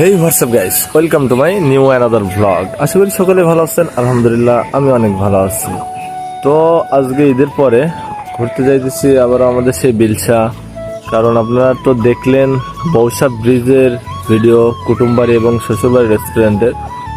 Hey WhatsApp guys welcome to my new another blog আশা করি সকলে ভালো আছেন। আলহামদুলিল্লাহ, আমি অনেক ভালো আছি। তো আজকে ঈদের পরে ঘুরতে যাইতেছি আবার আমাদের সেই বিলসা কারণ আপনারা তো দেখলেন বৌসা ব্রিজের ভিডিও কুটুমবাড়ি এবং শ্বশুরবাড়ি রেস্টুরেন্টের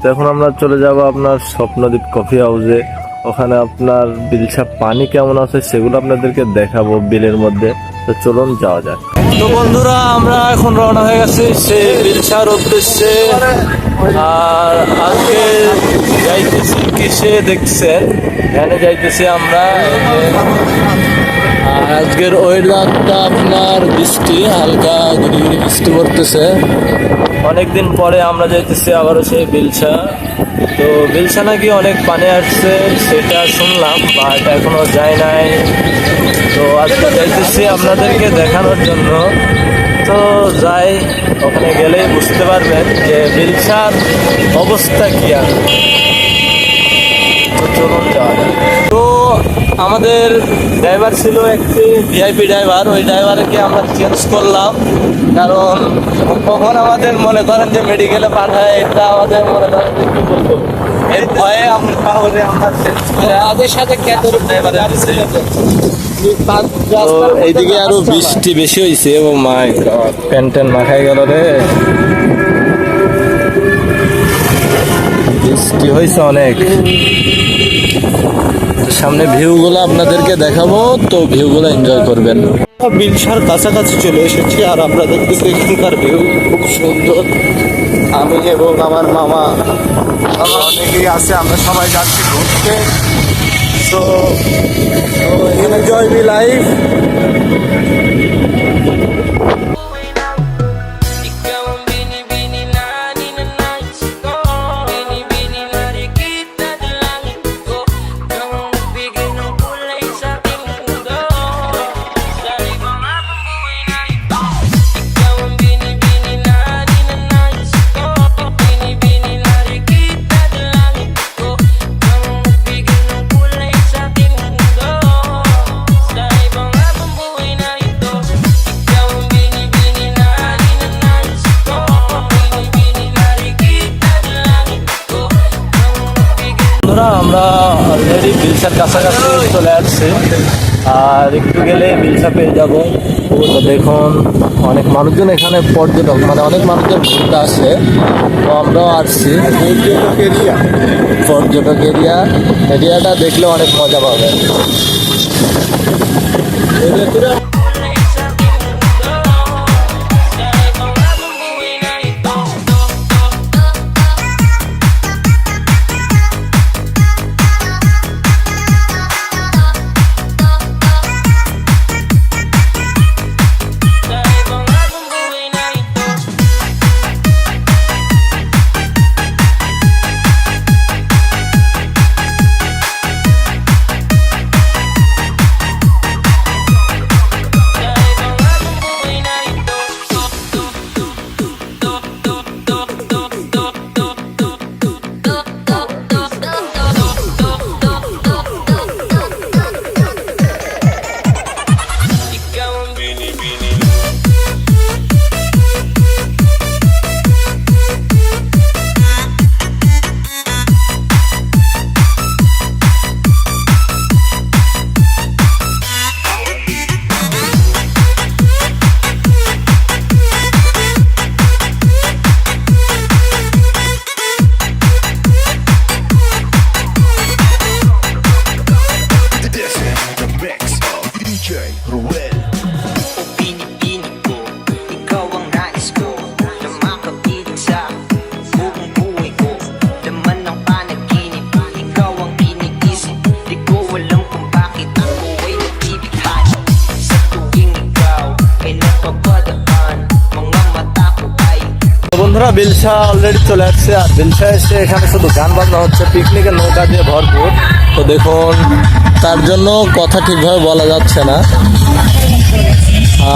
তো এখন আমরা চলে যাব আপনার স্বপ্নদ্বীপ কফি হাউসে ওখানে আপনার বিলসা পানি কেমন আছে সেগুলো আপনাদেরকে দেখাবো বিলের মধ্যে। তো চলুন যাওয়া যাক। তো বন্ধুরা, আমরা এখন রওনা হয়ে গেছি সেই বিলসার উদ্দেশ্যে। আর আজকে যাইতেছি কিসে দেখছেন? এখানে যাইতেছি আমরা আর আজকের ওয়েদারটা আপনার বৃষ্টি, হালকা গুড়ি বৃষ্টি পড়তেছে। অনেকদিন পরে আমরা যাইতেছি আবারও সেই বিলসা তো বিলসা নাকি অনেক পানি আসছে, সেটা শুনলাম বাট এখনও যায় নাই। তো আজকে যাইতেছি আপনাদেরকে দেখানোর জন্য। তো যাই ওখানে গেলেই বুঝতে পারবেন যে বিলসার অবস্থা কি আর। তো চলুন যাওয়া তো আমাদের ড্রাইভার ছিল একটি ভিআইপি ড্রাইভার। ওই ড্রাইভারকে আমরা চেঞ্জ করলাম। কারণ কখন আমাদের মনে করেন যে মেডিকেলে পাঠায় এটা আমাদের মনে করেন যে কি বলব। এর ভয়ে আমরা তাহলে আমরা চেঞ্জ করে তাদের সাথে ক্যাথলিক ড্রাইভার তো এইদিকে আরও বৃষ্টি বেশি হয়েছে ও মাই প্যান ট্যান মাখাই গেল রে। বৃষ্টি হয়েছে অনেক। সামনে ভিউগুলো আপনাদেরকে দেখাবো তো ভিউগুলো এনজয় করবেন। বিলসার কাছাকাছি চলে এসেছি আর আমরা দেখতেছি এখানকার ভিউ খুব সুন্দর। আমি এবং আমার মামা আমার অনেকেই আছে আমরা সবাই যাচ্ছি ঘুরতে। তো এনজয় বি লাইফ Ikaw অলরেডি বিলসার কাছাকাছি চলে আসছে আর একটু গেলে বিলসা পেয়ে যাব। তো দেখুন অনেক মানুষজন এখানে পর্যটক মানে অনেক মানুষজন ঘুরতে আসে। তো আমরাও আসছি। পর্যটক এরিয়া পর্যটক এরিয়া এরিয়াটা দেখলে অনেক মজা পাবেন। বন্ধুরা বিলসা অলরেডি চলে আসছে, আর বিলসা এসে এখানে শুধু গান বাজনা হচ্ছে। পিকনিকের নৌকা দিয়ে ভরপুর। তো দেখুন, তার জন্য কথা ঠিকভাবে বলা যাচ্ছে না।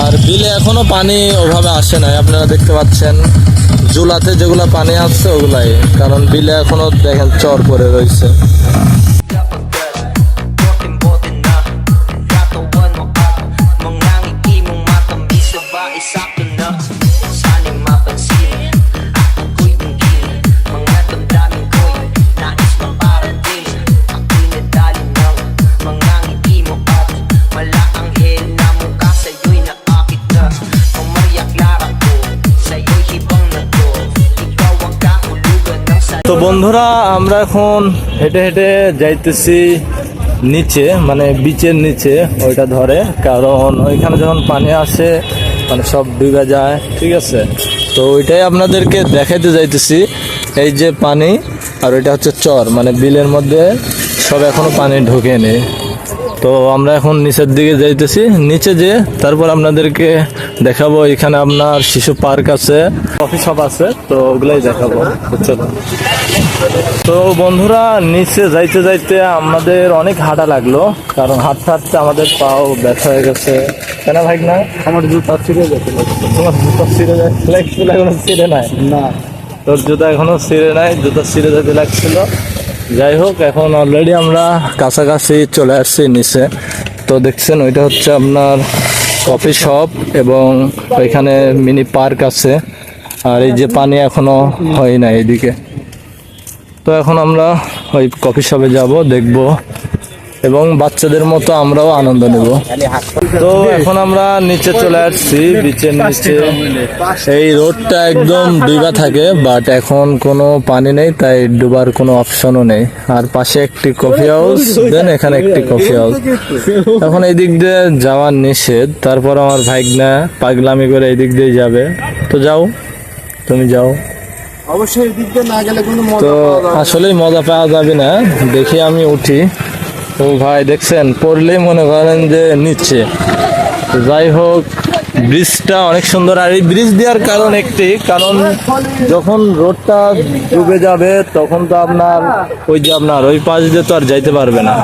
আর বিলে এখনও পানি ওভাবে আসে নাই, আপনারা দেখতে পাচ্ছেন। জুলাতে যেগুলো পানি আসছে, ওগুলাই। কারণ বিলে এখনও দেখেন চর পড়ে রয়েছে। তো বন্ধুরা, আমরা এখন হেঁটে হেঁটে যাইতেছি নিচে মানে বিচের নিচে, ওইটা ধরে। কারণ ওইখানে যখন পানি আসে মানে সব ডুবে যায়, ঠিক আছে? তো ওইটাই আপনাদেরকে দেখাইতে যাইতেছি। এই যে পানি, আর ওইটা হচ্ছে চর মানে বিলের মধ্যে সব এখনও পানি ঢোকেনি। তো আমরা এখন নিচের দিকে যাইতেছি। নিচে যে তারপর আপনাদেরকে দেখাবো এখানে আপনার শিশু পার্ক আছে কফি শপ আছে তো ওগুলাই দেখাবো তো তো বন্ধুরা নিচে যাইতে যাইতে আমাদের অনেক হাঁটা লাগল কারণ হাঁটতে হাঁটতে আমাদের পাও ব্যথা হয়ে গেছে। কেন ভাই না আমার জুতা ছিঁড়ে গেছে। তোমার জুতো ছিঁড়ে যায়? লাগছিল এখনও ছিঁড়ে নাই? না। তোর জুতো এখনও ছিঁড়ে নাই জুতো ছিঁড়ে যেতে লাগছিল। যাই হোক, এখন অলরেডি আমরা কাছাকাছি চলে আসছি নিচে। তো দেখছেন, ওইটা হচ্ছে আপনার কফি শপ এবং ওইখানে মিনি পার্ক আছে। আর এই যে পানি এখনও হয় না এদিকে। তো এখন আমরা ওই কফি শপে যাব, দেখব এবং বাচ্চাদের মতো আমরাও আনন্দ নেব। তো এখন আমরা নিচে চলে আসছি বিচের নিচে। এই রোডটা একদম ডুবা থাকে বাট এখন কোনো পানি নেই তাই ডুবার কোনো অপশনও নেই। আর পাশে একটি কফি হাউস দেন এখানে একটি কফি হাউস এখন এই দিক দিয়ে যাওয়ার নিষেধ তারপর আমার ভাইগনা পাগলামি করে এই দিক দিয়ে যাবে। তো যাও তুমি যাও। অবশ্যই এদিক দিয়ে না গেলে কোনো তো আসলেই মজা পাওয়া যাবে না। দেখি আমি উঠি। তো ভাই, দেখছেন, পড়লেই মনে করেন যে নিচ্ছে। যাই হোক, ব্রিজটা অনেক সুন্দর। আর এই ব্রিজ দেওয়ার কারণ একটি, কারণ যখন রোডটা ডুবে যাবে, তখন তো আপনার ওই যে আপনার ওই পাশ দিয়ে তো আর যাইতে পারবে না।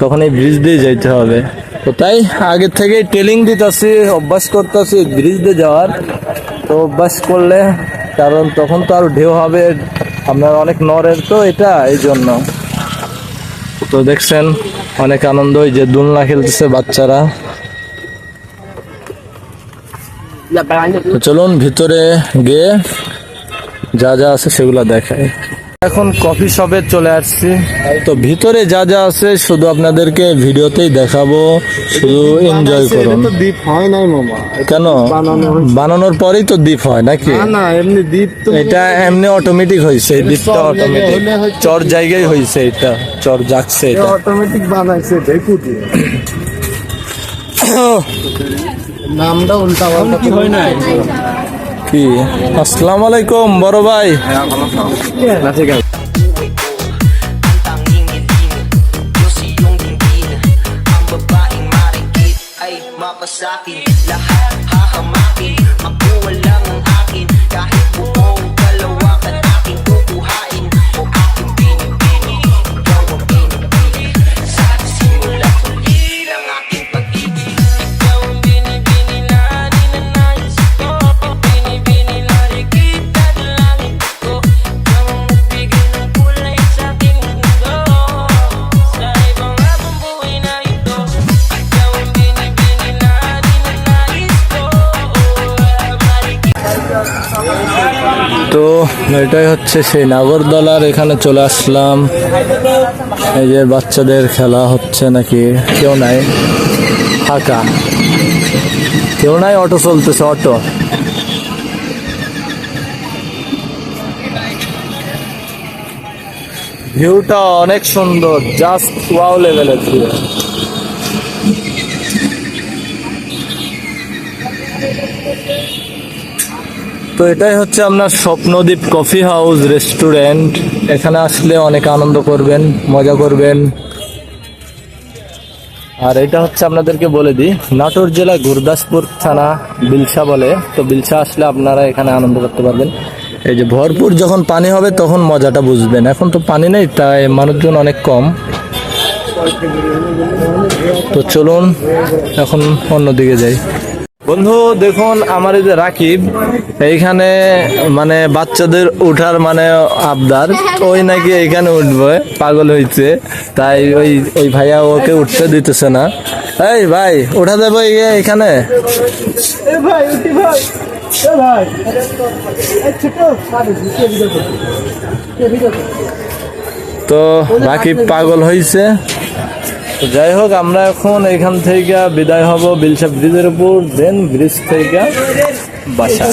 তখন এই ব্রিজ দিয়ে যাইতে হবে। তো তাই আগে থেকে টেলিং দিতেছি, অভ্যাস করতেছি ব্রিজ দিয়ে যাওয়ার। তো অভ্যাস করলে, কারণ তখন তো আর ঢেউ হবে, আপনার অনেক নরের তো এটা এই জন্য তো দেখছেন অনেক আনন্দ ওই যে দোলনা খেলতেছে বাচ্চারা। চলুন ভিতরে গিয়ে যা যা আছে সেগুলা দেখাই। এখন কফি শপে চলে আসছি। তো ভিতরে যা যা আছে শুধু আপনাদেরকে ভিডিওতেই দেখাবো। শুধু এনজয় করুন। তো দ্বীপ হয় নাই মামা। কেন? বানানোর পরেই তো দ্বীপ হয় নাকি? না না এমনি দ্বীপ তো এটা এমনি অটোমেটিক হয়েছে দ্বীপটা অটোমেটিক চর জায়গায় হয়েছে এটা চর জাগছে এটা অটোমেটিক বানাইছে দেখু দিয়ে নামটা উল্টা পাল্টা কি হয় নাই? কি আসসালামু আলাইকুম বড় ভাই Ang ngingilin Diyos iyong dinggin Ang babaeng marikit Ay mapasakin Lahat hahamakin Ako walang ang akin Kahit buong এটাই হচ্ছে সেই নাগরদলার, এখানে চলে আসলাম। এই যে বাচ্চাদের খেলা হচ্ছে নাকি? কেউ নাই? ফাঁকা। কেউ নাই? অটো চলতেছে, অটো। ভিউটা অনেক সুন্দর, জাস্ট ওয়াও লেভেলের ভিউ। তো এটাই হচ্ছে আপনার স্বপ্নদ্বীপ কফি হাউস রেস্টুরেন্ট। এখানে আসলে অনেক আনন্দ করবেন, মজা করবেন। আর এটা হচ্ছে আপনাদেরকে বলে দিই, নাটোর জেলা গুরদাসপুর থানা বিলসা বলে। তো বিলসা আসলে আপনারা এখানে আনন্দ করতে পারবেন। এই যে ভরপুর যখন পানি হবে তখন মজাটা বুঝবেন। এখন তো পানি নেই, তাই মানুষজন অনেক কম। তো চলুন, এখন অন্যদিকে যাই। বন্ধু দেখুন আমার এই যে রাকিব এইখানে মানে বাচ্চাদের উঠার মানে আবদার। ওই নাকি এইখানে উঠবে পাগল হয়েছে তাই ওই ওই ভাইয়া ওকে উঠতে দিতেছে না। এই ভাই উঠা দেবো এখানে? তো রাকিব পাগল হয়েছে তো যাই হোক, আমরা এখন এখান থেকে বিদায় হব বিলসা ব্রিজের উপর দেন ব্রিজ থেকে বাসা।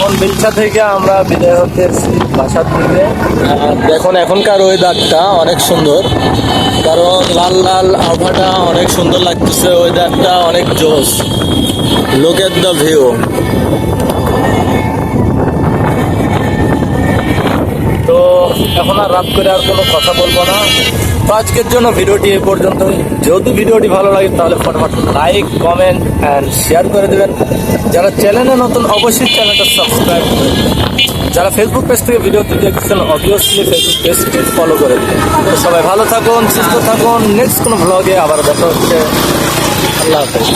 এখন বিলসা থেকে আমরা বিদায় হতে এসেছি বাসার থেকে দেখুন, এখনকার ওয়েদারটা অনেক সুন্দর। কারণ লাল লাল আবহাওয়াটা অনেক সুন্দর লাগতেছে ওয়েদারটা অনেক জোস লুক এট দ্য ভিউ তো এখন আর রাত করে আর কোনো কথা বলব না। তো আজকের জন্য ভিডিওটি এ পর্যন্ত যেহেতু ভিডিওটি ভালো লাগে, তাহলে ফটাফট লাইক কমেন্ট অ্যান্ড শেয়ার করে দেবেন। যারা চ্যানেলে নতুন, অবশ্যই চ্যানেলটা সাবস্ক্রাইব করে। যারা ফেসবুক পেজ থেকে ভিডিওটি দেখছেন অবভিয়াসলি ফেসবুক পেজটি ফলো করে দেবেন। তো সবাই ভালো থাকুন, সুস্থ থাকুন। নেক্সট কোনো ব্লগে আবার দেখা হচ্ছে। আল্লাহ হাফেজ।